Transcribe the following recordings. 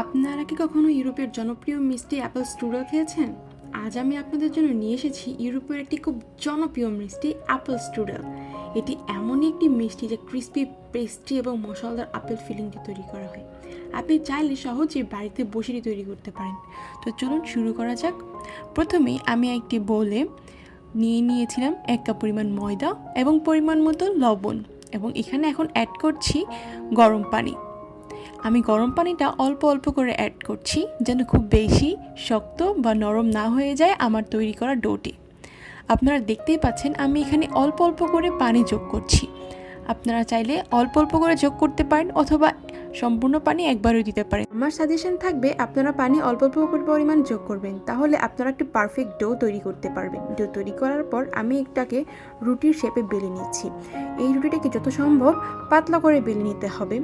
আপনারা কি কখনো ইউরোপের জনপ্রিয় মিষ্টি অ্যাপেল স্টুডেল খেয়েছেন? আজ আমি আপনাদের জন্য নিয়ে এসেছি ইউরোপের একটি খুব জনপ্রিয় মিষ্টি অ্যাপেল স্টুডেল এটি এমনই একটি মিষ্টি যা ক্রিস্পি, পেস্ট্রি এবং মশলাদার আপেল ফিলিং দিয়ে তৈরি করা হয়। আপনি চাইলে সহজেই বাড়িতে বসেই তৈরি করতে পারেন। তো চলুন শুরু করা যাক। প্রথমেই আমি একটি বোলে নিয়ে নিয়েছিলাম এক কাপ পরিমাণ ময়দা এবং পরিমাণ মতো লবণ এবং এখানে এখন অ্যাড করছি গরম পানি। আমি গরম পানিটা অল্প অল্প করে অ্যাড করছি যেন খুব বেশি শক্ত বা নরম না হয়ে যায় আমার তৈরি করা ডোটি। আপনারা দেখতেই পাচ্ছেন আমি এখানে অল্প অল্প করে পানি যোগ করছি। আপনারা চাইলে অল্প অল্প করে যোগ করতে পারেন অথবা সম্পূর্ণ পানি একবারও দিতে পারেন। আমার সাজেশন থাকবে, আপনারা পানি অল্প অল্প পরিমাণ যোগ করবেন। তাহলে আপনারা একটি পারফেক্ট ডো তৈরি করতে পারবেন। ডো তৈরি করার পর আমি এটাকে রুটির শেপে বেলে নিচ্ছি। এই রুটিটাকে যত সম্ভব পাতলা করে বেলে নিতে হবে।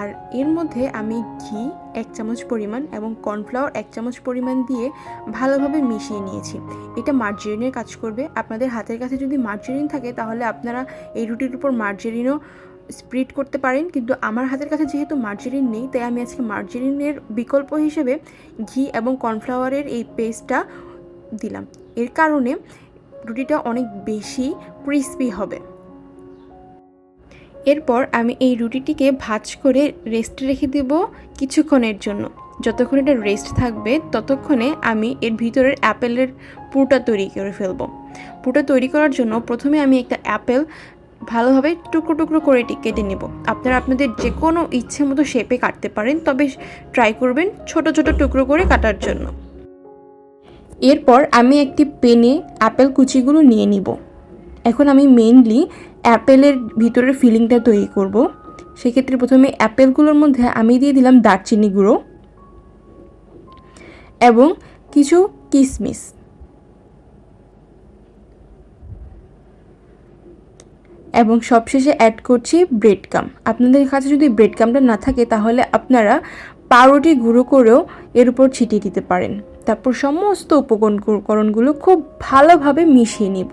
আর এর মধ্যে আমি ঘি এক চামচ পরিমাণ এবং কর্নফ্লাওয়ার এক চামচ পরিমাণ দিয়ে ভালোভাবে মিশিয়ে নিয়েছি। এটা মার্জারিনের কাজ করবে। আপনাদের হাতের কাছে যদি মার্জারিন থাকে, তাহলে আপনারা এই রুটির উপর মার্জারিনও স্প্রিড করতে পারেন, কিন্তু আমার হাতের কাছে যেহেতু মার্জারিন নেই, তাই আমি আজকে মার্জারিনের বিকল্প হিসেবে ঘি এবং কর্নফ্লাওয়ারের এই পেস্টটা দিলাম। এর কারণে রুটিটা অনেক বেশি ক্রিসপি হবে। এরপর আমি এই রুটিটিকে ভাজ করে রেস্টে রেখে দেব কিছুক্ষণের জন্য। যতক্ষণ এটা রেস্ট থাকবে, ততক্ষণে আমি এর ভিতরের অ্যাপেলের পুরোটা তৈরি করে ফেলব। পুরোটা তৈরি করার জন্য প্রথমে আমি একটা অ্যাপেল ভালোভাবে টুকরো টুকরো করে কেটে নেব। আপনারা আপনাদের যে কোনো ইচ্ছে মতো শেপে কাটতে পারেন, তবে ট্রাই করবেন ছোট ছোট টুকরো করে কাটার জন্য। এরপর আমি একটি পেনে অ্যাপেল কুচিগুলো নিয়ে নিব। এখন আমি মেইনলি অ্যাপেলের ভিতরের ফিলিংটা তৈরি করব। সেক্ষেত্রে প্রথমে অ্যাপেলগুলোর মধ্যে আমি দিয়ে দিলাম দারচিনি গুঁড়ো এবং কিছু কিশমিশ এবং সবশেষে অ্যাড করছি ব্রেড কাম আপনাদের কাছে যদি ব্রেড কামটা না থাকে, তাহলে আপনারা পাউরুটি গুঁড়ো করেও এর উপর ছিটিয়ে দিতে পারেন। তারপর সমস্ত উপকরণগুলো খুব ভালোভাবে মিশিয়ে নিব।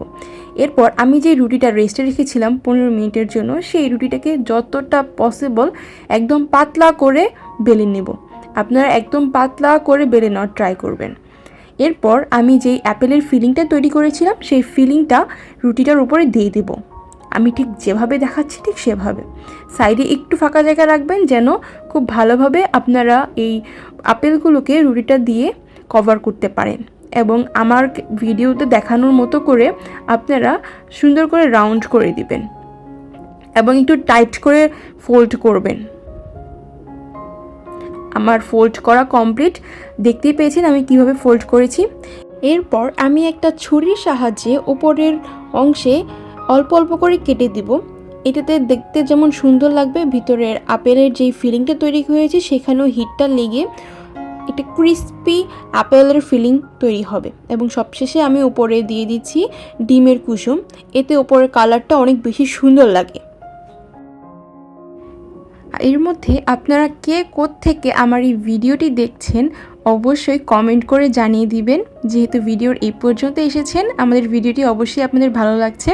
এরপর আমি যে রুটিটা রেস্টে রেখেছিলাম পনেরো মিনিটের জন্য, সেই রুটিটাকে যতটা পসিবল একদম পাতলা করে বেলে নেব। আপনারা একদম পাতলা করে বেলে নেওয়ার ট্রাই করবেন। এরপর আমি যেই অ্যাপেলের ফিলিংটা তৈরি করেছিলাম, সেই ফিলিংটা রুটিটার উপরে দিয়ে দেবো। আমি ঠিক যেভাবে দেখাচ্ছি, ঠিক সেভাবে। সাইডে একটু ফাঁকা জায়গা রাখবেন যেন খুব ভালোভাবে আপনারা এই আপেলগুলোকে রুটিটা দিয়ে কভার করতে পারেন। এবং আমার ভিডিওতে দেখানোর মতো করে আপনারা সুন্দর করে রাউন্ড করে দিবেন। এবং একটু টাইট করে ফোল্ড করবেন। আমার ফোল্ড করা কমপ্লিট দেখতেই পেয়েছেন আমি কীভাবে ফোল্ড করেছি। এরপর আমি একটা ছুরির সাহায্যে ওপরের অংশে অল্প অল্প করে কেটে দিব। এটাতে দেখতে যেমন সুন্দর লাগবে, ভিতরের আপেলের যেই ফিলিংটা তৈরি হয়েছে সেখানেও হিটটা লেগে একটা ক্রিস্পি আপেলের ফিলিং তৈরি হবে। এবং সবশেষে আমি উপরে দিয়ে দিচ্ছি ডিমের কুসুম। এতে ওপরের কালারটা অনেক বেশি সুন্দর লাগে। এর মধ্যে আপনারা কে থেকে আমার এই ভিডিওটি দেখছেন, অবশ্যই কমেন্ট করে জানিয়ে দিবেন। যেহেতু ভিডিওর এই পর্যন্ত এসেছেন, আমাদের ভিডিওটি অবশ্যই আপনাদের ভালো লাগছে।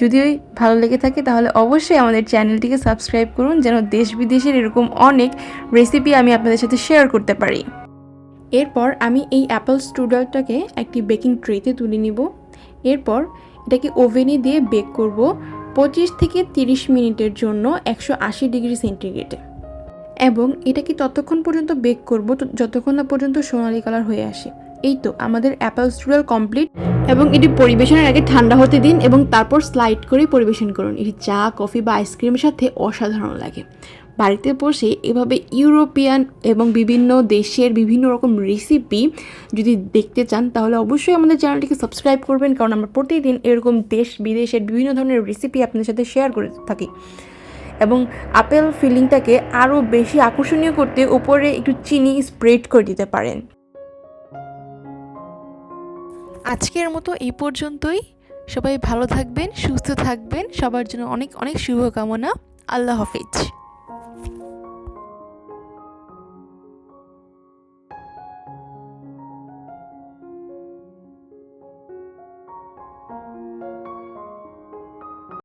যদি ওই ভালো লেগে থাকে তাহলে অবশ্যই আমাদের চ্যানেলটিকে সাবস্ক্রাইব করুন যেন দেশ বিদেশের এরকম অনেক রেসিপি আমি আপনাদের সাথে শেয়ার করতে পারি। এরপর আমি এই অ্যাপেল স্টুডালটাকে একটি বেকিং ট্রেতে তুলে নিব। এরপর এটাকে ওভেনে দিয়ে বেক করব পঁচিশ থেকে তিরিশ মিনিটের জন্য একশো আশি ডিগ্রি সেন্টিগ্রেডে এবং এটাকে ততক্ষণ পর্যন্ত বেক করব যতক্ষণ না পর্যন্ত সোনালি কালার হয়ে আসে। এই তো আমাদের অ্যাপেল স্টুডাল কমপ্লিট এবং এটি পরিবেশনের আগে ঠান্ডা হতে দিন এবং তারপর স্লাইড করে পরিবেশন করুন। এটি চা কফি বা আইসক্রিমের সাথে অসাধারণ লাগে। বাড়িতে বসে এভাবে ইউরোপিয়ান এবং বিভিন্ন দেশের বিভিন্ন রকম রেসিপি যদি দেখতে চান, তাহলে অবশ্যই আমাদের চ্যানেলটিকে সাবস্ক্রাইব করবেন, কারণ আমরা প্রতিদিন এরকম দেশ বিদেশের বিভিন্ন ধরনের রেসিপি আপনাদের সাথে শেয়ার করে থাকি। এবং আপেল ফিলিংটাকে আরও বেশি আকর্ষণীয় করতে উপরে একটু চিনি স্প্রেড করে দিতে পারেন। আজকের মতো এই পর্যন্তই। সবাই ভালো থাকবেন, সুস্থ থাকবেন। সবার জন্য অনেক অনেক শুভকামনা। আল্লাহ হাফিজ।